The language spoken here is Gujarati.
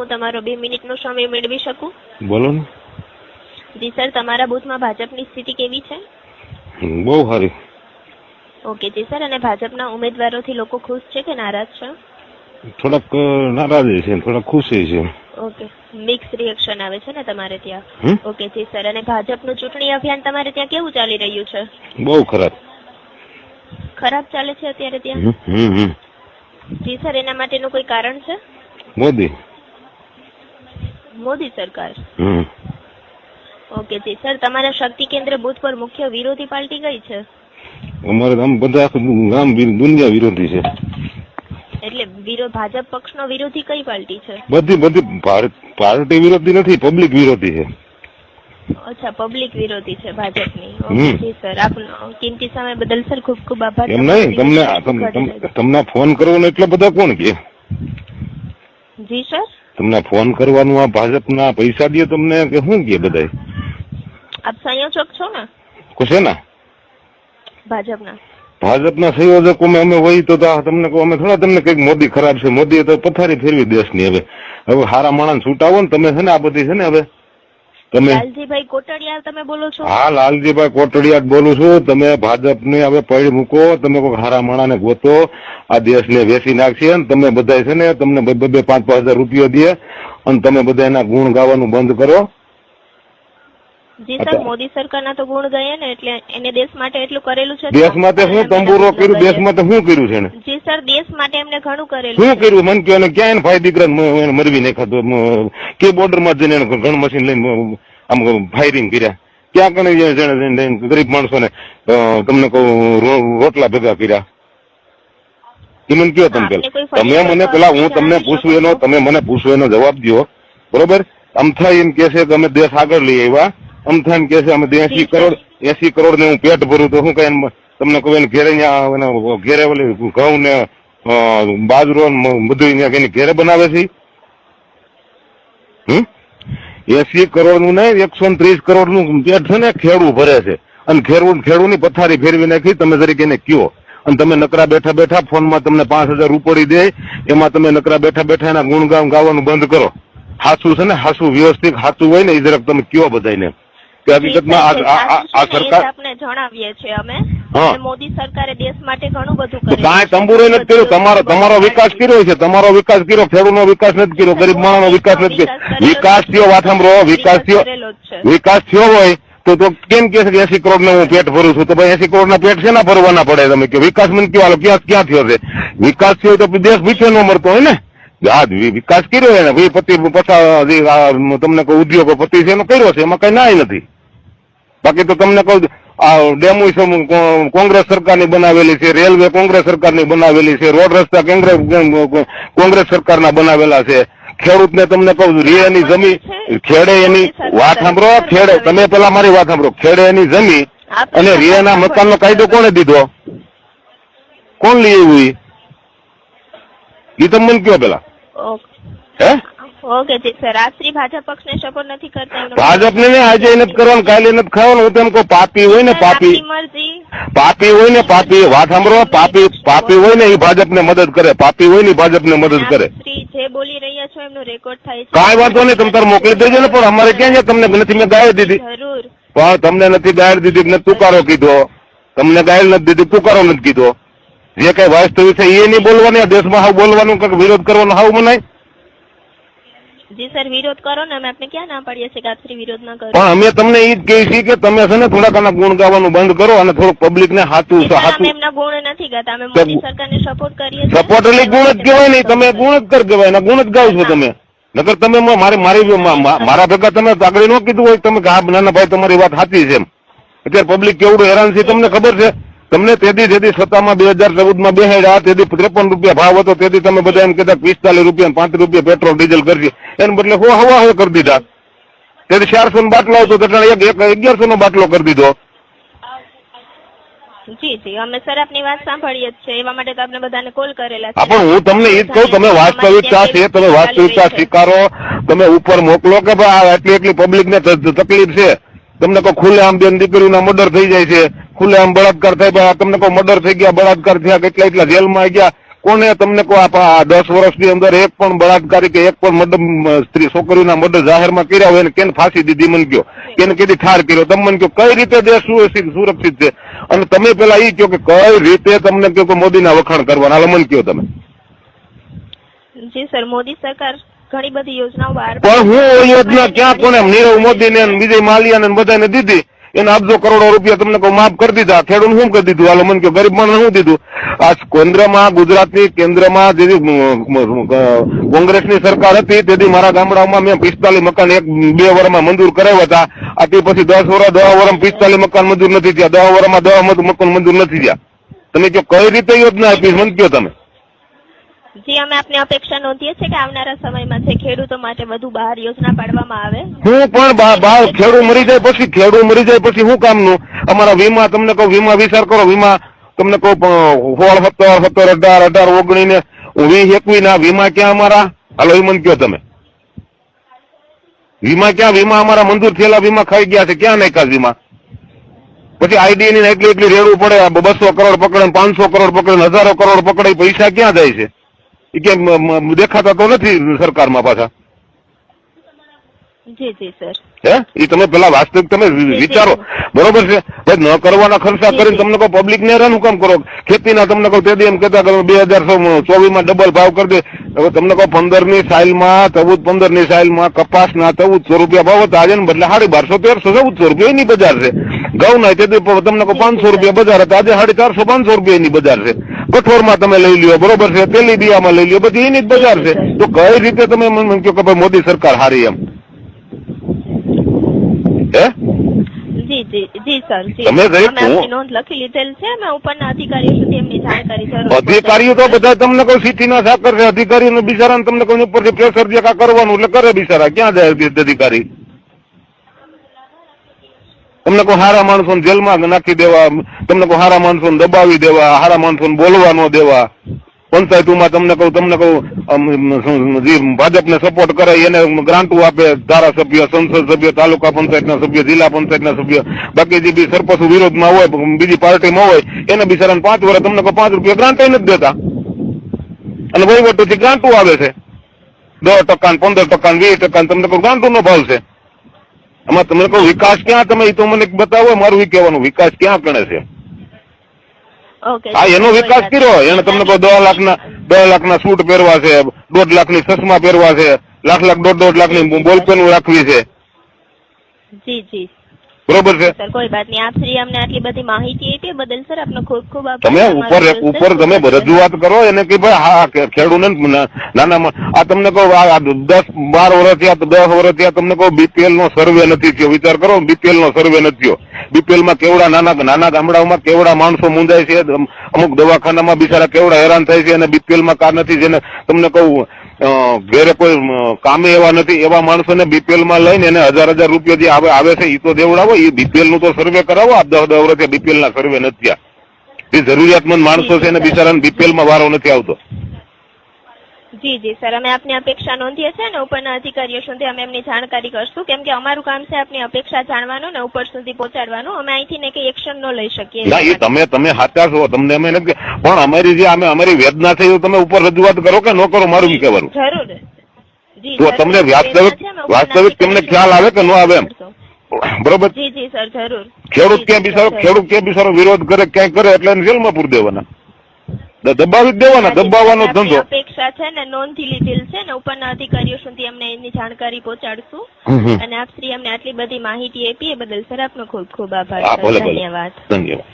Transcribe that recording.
હું તમારો બે મિનિટનો સમય મેળવી શકું? બોલો ને. જી સર તમારા બૂથમાં ભાજપની સ્થિતિ કેવી છે? બહુ સારી. ઓકે જી સર અને ભાજપના ઉમેદવારોથી લોકો ખુશ છે કે નારાજ છે? થોડાક નારાજ છે થોડાક ખુશ છે. ઓકે મિક્સ રિએક્શન આવે છે ને તમારે ત્યાં? ઓકે જી સર અને ભાજપનું ચૂંટણી અભિયાન તમારે ત્યાં કેવું ચાલી રહ્યું છે? બહુ ખરાબ. ખરાબ ચાલે છે અત્યારે ત્યાં. જી સર એના માટેનું કોઈ કારણ છે? મોદી. મોદી સરકાર. ઓકે જી. સર તમારા શક્તિ કેન્દ્ર બુથ પર મુખ્ય વિરોધી પાર્ટી કઈ છે? અમારે ગામ બધા ગામ દુનિયા વિરોધી છે. એટલે વિરોધ ભાજપ પક્ષનો વિરોધી કઈ પાર્ટી છે? બધી બધી પાર્ટી વિરોધી નથી પબ્લિક વિરોધી છે. અચ્છા પબ્લિક વિરોધી છે ભાજપની. Okay sir. આપનો કિંમતી સમય બદલ સર ખૂબ ખૂબ આભાર. એમ નહીં તમને તમને ફોન કરવાનો એટલા બધા કોણ કે? જી સર? તમને ફોન કરવાનું આ ભાજપના પૈસા દે તમને કે શું કે બધા આપ સંયોજક છો ને? છે ને ભાજપના. ભાજપના સંયોજકો અમે અમે હોય તો તમને કહું અમે થોડા તમને કંઈક મોદી ખરાબ છે મોદીએ તો પથારી ફેરવી દેશની હવે. હવે હારા માણસ છૂટાવો ને તમે છે ને આ બધી છે ને હવે? તમે લાલજીભાઈ કોટડિયા તમે બોલો છો? હા લાલજીભાઈ કોટડિયા બોલું છું. તમે ભાજપને હવે પૈડ મૂકો તમે કોઈ હારા માણાને ગોતો આ દેશને વેચી નાખશે અને તમે બધા છે ને તમને બે પાંચ પાંચ હજાર રૂપિયા દે અને તમે બધા એના ગુણ ગાવાનું બંધ કરો. જી સર મોદી સરકારના તો ગુણ ગયા ને એટલે એને દેશ માટે એટલું કરેલું છે દેશ માટે શું તંબુરો કર્યું? દેશ માટે શું કર્યું છે જી સર દેશ માટે એમને ઘણું કરેલું શું કર્યું? મન કયો ક્યાં એને ફાયર દીકરા મરવી નાખ્યા કે બોર્ડરમાં જઈને એને મશીન લઈને આમ ફાયરિંગ કર્યા. ક્યાં કને ગરીબ માણસોને તમને કહું રોટલા ભેગા કર્યા. એ મને કયો તમે પેલા. તમે મને પેલા હું તમને પૂછું એનો તમે મને પૂછું એનો જવાબ દો બરોબર? અમથા એમ કે છે કે અમે દેશ આગળ લઈ આવ્યા. અમથા એમ કે છે અમે એસી કરોડ એસી કરોડ ને હું પેટ ભરું તો શું કઈ તમને કહું એને ઘેરે ઘેરે ઘઉં ને બાજરો બધું એની ઘેરે બનાવે છે? એસી કરોડનું નહીં, એકસો ત્રીસ કરોડનું છે ને ખેડૂ ભરે છે. અને ખેડૂત ખેડૂની પથારી ફેરવી નાખી, તમે તરીકે એને કયો. અને તમે નકરા બેઠા બેઠા ફોનમાં તમને પાંચ હજાર ઉપડી દે, એમાં તમે નકરા બેઠા બેઠા એના ગુણગાન ગાવાનું બંધ કરો. હાસું છે ને, હાસું વ્યવસ્થિત હાસું હોય ને એ જરાક તમે કયો બધાને કે હકીકતમાં આ- સરકાર આપને જણાવીએ છીએ અમે. મોદી સરકારે દેશ માટે ઘણું બધું કર્યું કાંઈ તંબુરે નથી કર્યું. તમારો તમારો વિકાસ કર્યો છે. તમારો વિકાસ કર્યો. ખેડૂતનો વિકાસ નથી કર્યો. ગરીબ માણસનો વિકાસ નથી કર્યો. વિકાસ થયો સાંભળો. વિકાસ થયો વિકાસ થયો હોય તો તો કેમ કે છે કે એસી કરોડ હું પેટ ભરું છું? તો ભાઈ એસી કરોડ ના પેટ છે ના ભરવાના પડે તમે? કે વિકાસ મને કયો ક્યાં ક્યાં થયો છે? વિકાસ થયો તો દેશ પીછે નો મળતો હોય ને? હા વિકાસ કર્યો એને. પતિ તમને કોઈ ઉદ્યોગો પતિ છે એનો કર્યો છે. એમાં કઈ નાય નથી. બાકી તો તમને કહું આ ડેમો કોંગ્રેસ સરકારની બનાવેલી છે, રેલવે કોંગ્રેસ સરકારની બનાવેલી છે, રોડ રસ્તા કોંગ્રેસ સરકારના બનાવેલા છે. ખેડૂતને તમને કહું રે એની જમીન ખેડે એની વાત સાંભળો, ખેડે. તમે પેલા મારી વાત સાંભળો. ખેડે એની જમીન અને રિયાના મકાનનો કાયદો કોણે દીધો? કોણ લઈ આવ્યું એ ઈ તમે મને કયો પેલા. હે? ઓકે જી સર. આપ ભાજપ પક્ષને સપોર્ટ નથી કરતા એમનો ભાજપને ને આજે નથી કરવાનું કાલે નથી ખાવાનું. હું તેમ કહું પાપી હોય ને પાપી. પાપી હોય ને પાપી. વાત સાંભળો પાપી પાપી હોય ને એ ભાજપને મદદ કરે. પાપી હોય ને ભાજપ ભાજપને મદદ કરે. જે બોલી રહ્યા છો એમનો રેકોર્ડ થાય છે. કાંઈ વાંધો નહીં તમે તાર મોકલી દેજો ને પણ અમારે ક્યાં છે? તમને નથી મેં ગાળ દીધી. જરૂર. પણ તમને નથી ગાળ દીધી ને તુકારો કીધો. તમને ગાયલ નથી દીધી તુકારો નથી કીધો. જે કઈ વાસ્તવિક છે એ નહીં બોલવાની દેશમાં હાવ બોલવાનું કંઈક વિરોધ કરવાનો હાવ મનાય. જી સર વિરોધ કરો ને અમે આપને ક્યાં ના પાડીએ છીએ કે વિરોધ ના કરો? પણ અમે તમને એ જ કહીએ છીએ કે તમે છે ને થોડાક આના ગુણ ગાવાનું બંધ કરો અને થોડુંક પબ્લિક ને હાથું જી સર, અમે હાથું એમના ગુણ નથી ગાતા અમે મોદી સરકારને સપોર્ટ કરીએ સપોર્ટ એટલે ગુણ જ કહેવાય નહીં તમે ગુણ જ કર કહેવાય ને ગુણ જ ગાવ છો તમે. નકર તમે મારી મારી મારા ભેગા તમે આગળ ન કીધું હોય તમે કે હા નાના ભાઈ તમારી વાત સાચી છે એમ. અત્યારે પબ્લિક કેવડું હેરાન છે તમને ખબર છે? તમને તેથી તેદી સત્તામાં બે હજાર ચૌદમાં બેહાડ્યા તેથી ત્રેપન રૂપિયા ભાવ હતો તેથી તમે બધા એમ કહેતા પિસ્તાલીસ રૂપિયા પાંત્રીસ રૂપિયા પેટ્રોલ ડીઝલ કરશે. એને બદલે હો હવા હવા કરી દીધા. તેથી ચારસો નો બાટલો હતો અગિયારસો નો બાટલો કરી દીધો. જી જી અમે સર આપની વાત સાંભળીએ છે એવા માટે તો આપણે બધાને કોલ કરેલા હા પણ હું તમને એ જ કહું તમે વાસ્તવિકતા છે તમે વાસ્તવિકતા સ્વીકારો તમે ઉપર મોકલો કે ભાઈ આ એટલી એટલી પબ્લિક ને તકલીફ છે. તમને કોઈ ખુલ્લે આમ બેન દીકરીના મર્ડર થઈ જાય છે. ખુલ્લે આમ બળાત્કાર થાય તમને કોઈ મર્ડર થઈ ગયા બળાત્કાર થયા કેટલા એટલા જેલમાં આવી ગયા કોને તમને કહો આ દસ વર્ષની અંદર એક પણ બળાત્કારી કે એક પણ મર્ડર સ્ત્રી છોકરીના મર્ડર જાહેરમાં કર્યા હોય કેને ફાંસી દીધી મને કયો કેને કેદી ઠાર કર્યો. તમે મને કયો કઈ રીતે દેશ સુરક્ષિત સુરક્ષિત છે? અને તમે પેલા એ કયો કે કઈ રીતે તમને કયો કે મોદીના વખાણ કરવાના? હાલો મને કયો તમે. જી સર મોદી સરકાર ઘણી બધી યોજનાઓ બહાર પણ હું યોજના ક્યાં કોને નીરવ મોદી ને વિજય માલિયા ને બધાને દીધી. એને આપજો કરોડો રૂપિયા તમને કહું, માફ કરી દીધા. ખેડૂત શું કરી દીધું? હાલો, મને કહ્યું ગરીબ માણસ શું દીધું? આ કેન્દ્રમાં, ગુજરાતની કેન્દ્રમાં જે કોંગ્રેસની સરકાર હતી, તેથી મારા ગામડાઓમાં મેં પિસ્તાલીસ મકાન એક, બે વર્ષમાં મંજૂર કરાવ્યા હતા. આથી પછી દસ વર્ષ દસ વર્ષમાં પિસ્તાલીસ મકાન મંજૂર નથી થયા. દસ વર્ષમાં દસ મકાન મંજૂર નથી થયા. તમે કઈ રીતે યોજના આપી? મને કહો તમે. જી, અમે આપની અપેક્ષા નોંધીએ છીએ કે આવનારા સમયમાં જે ખેડૂતો માટે વધુ બહાર યોજના પાડવામાં આવે. હું પણ બા- બા, ખેડૂત મરી જાય પછી, ખેડૂત મરી જાય પછી શું કામનું? અમારા વીમા, તમને કહું, વીમા વિચાર કરો, વીમા, તમને કહું સોળ, સત્તર સત્તર, અઢાર અઢાર ઓગણી ને વીસ એકવીસ ના વીમા ક્યાં અમારા? હાલો એ મને કહો તમે. વીમા ક્યાં? વીમા અમારા મંજૂર થયેલા વીમા ખાઈ ગયા છે. ક્યાં નાખ્યા વીમા? પછી આઈડી ની એટલી એટલી રેડવું પડે બસો કરોડ પકડે પાંચસો કરોડ પકડે હજારો કરોડ પકડે પૈસા ક્યાં જાય છે? એ ક્યાંક મ- મ- દેખાતા તો નથી સરકારમાં પાછા. જી જી સર. હે? એ તમે પેલા વાસ્તવિક તમે વિચારો. બરોબર છે? ભાઈ ન કરવાના ખર્ચા કરીને તમને કહો પબ્લિક ને હેરાન કામ કરો? ખેતીના તમને કહો તે દી એમ કહેતા કરો બે હજાર ચોવીસમાં ડબલ ભાવ કરી દે. હવે તમને કહો પંદરની સાઇલમાં ચૌદ પંદરની સાઇલમાં કપાસના ચૌદસો રૂપિયા ભાવ હતા. આજે બદલે સાડી બારસો તેરસો ચૌદસો રૂપિયા એની બજાર છે. ઘઉં ના તે તમને પાંચસો રૂપિયા બજાર હતા. આજે સાડી ચારસો પાંચસો રૂપિયા એની બજાર છે. કઠોળમાં તમે લઈ લ્યો બરોબર છે? તેલીબિયામાં લઈ લ્યો બધી એની જ બજાર છે. તો કઈ રીતે તમે મને કહો કે ભાઈ મોદી સરકાર હારી એમ? હે? અધિકારીઓ તો બધા તમને કોઈ સીટી ના સાકર છે. અધિકારીઓ બિચારા તમને કોઈ ઉપરથી પ્રેશર જે કરવાનું એટલે કરે બિચારા. ક્યાં જાય અધિકારી? તમને કહું હારા માણસોને જેલમાં નાખી દેવા, તમને કહું હારા માણસોને દબાવી દેવા, હારા માણસોને બોલવા ન દેવા. પંચાયતમાં તમને કહું તમને કહું જે ભાજપને સપોર્ટ કરે, એને ગ્રાન્ટો આપે, ધારાસભ્ય, સંસદ સભ્ય, તાલુકા પંચાયતના સભ્ય, જિલ્લા પંચાયતના સભ્ય. બાકી જે બી સરપંચ વિરોધમાં હોય બીજી પાર્ટીમાં હોય, એને બિચારાને પાંચ વર્ષ તમને કહો, પાંચ રૂપિયા ગ્રાન્ટ નથી દેતા. અને વહીવટોથી ગ્રાન્ટો આવે છે. દસ ટકા પંદર ટકા વીસ ટકા તમને કહું ગ્રાન્ટો નો ભાવ છે આમાં તમને કહું વિકાસ ક્યાં તમે એ તો મને બતાવો મારું એ કહેવાનું વિકાસ ક્યાં ગણે છે? હા આ એનો વિકાસ કર્યો એને તમને કહો દસ લાખના દસ લાખના સૂટ પહેરવા છે દોઢ લાખની ચશ્મા પહેરવા છે લાખ લાખ દોઢ દોઢ લાખની બોલપેન રાખવી છે. જી જી. બરોબર છે? સર કોઈ વાત નહીં. આપ શ્રી અમને આટલી બધી માહિતી આપી. બદલ સર આપનો ખૂબ ખૂબ આભાર. તમે ઉપર ઉપર તમે રજૂઆત કરો. એને કે ભાઈ હા ખેડૂને નાના આ તમને કહો આ દસ બાર વર્ષ થયા દસ વર્ષ થયા તમને કહો બીપીએલ નો સર્વે નથી થયો. વિચાર કરો બીપીએલ નો સર્વે નથી થયો. બીપીએલમાં કેવડા નાના નાના ગામડાઓમાં કેવડા માણસો મુંજાય છે? અમુક દવાખાનામાં બિચારા કેવડા હેરાન થાય છે અને બીપીએલમાં કાર નથી જેને તમને કહું ઘરે કોઈ કામે એવા નથી, એવા માણસોને બીપીએલમાં લઈને એને હજાર હજાર રૂપિયા જે આવે આવે છે એ તો દેવડાવો એ બીપીએલનું તો સર્વે કરાવો આ દસ દસ વર્ષે બીપીએલ ના સર્વે નથી થયા. એ જરૂરિયાતમંદ માણસો છે એને બિચારાને બીપીએલમાં વારો નથી આવતો. જી જી સર. અમે આપની અપેક્ષા નોંધીએ છીએ અને ઉપરના અધિકારીઓ સુધી અમે એમની જાણકારી કરશું. કેમ કે અમારું કામ છે આપની અપેક્ષા જાણવાનું ને ઉપર સુધી પહોંચાડવાનું. અમે અહીંથી ને કઈ એક્શન ન લઈ શકીએ. ના એ તમે તમે સાચા છો. તમને અમે નથી કે- પણ અમારી જે અમે અમારી વેદના છે એ તમે ઉપર રજૂઆત કરો કે ન કરો મારું બી કહેવાનું. જરૂર. તો તમને વાસ્તવિક વાસ્તવિક તમને ખ્યાલ આવે કે ન આવે એમ? બરોબર? જી જી સર જરૂર. ખેડૂત ક્યાં બિચારો ખેડૂત ક્યાં બિચારો વિરોધ કરે ક્યાંય કરે એટલે જેલમાં પૂરી દેવાના. દબાવી દેવાના દબાવવાનો ધંધો. અપેક્ષા છે ને નોંધી લીધેલ છે ને ઉપરના અધિકારીઓ સુધી અમને એની જાણકારી પહોંચાડશું. અને આપ શ્રી અમને આટલી બધી માહિતી આપી એ બદલ સર આપનો ખૂબ ખૂબ આભાર ધન્યવાદ. ધન્યવાદ.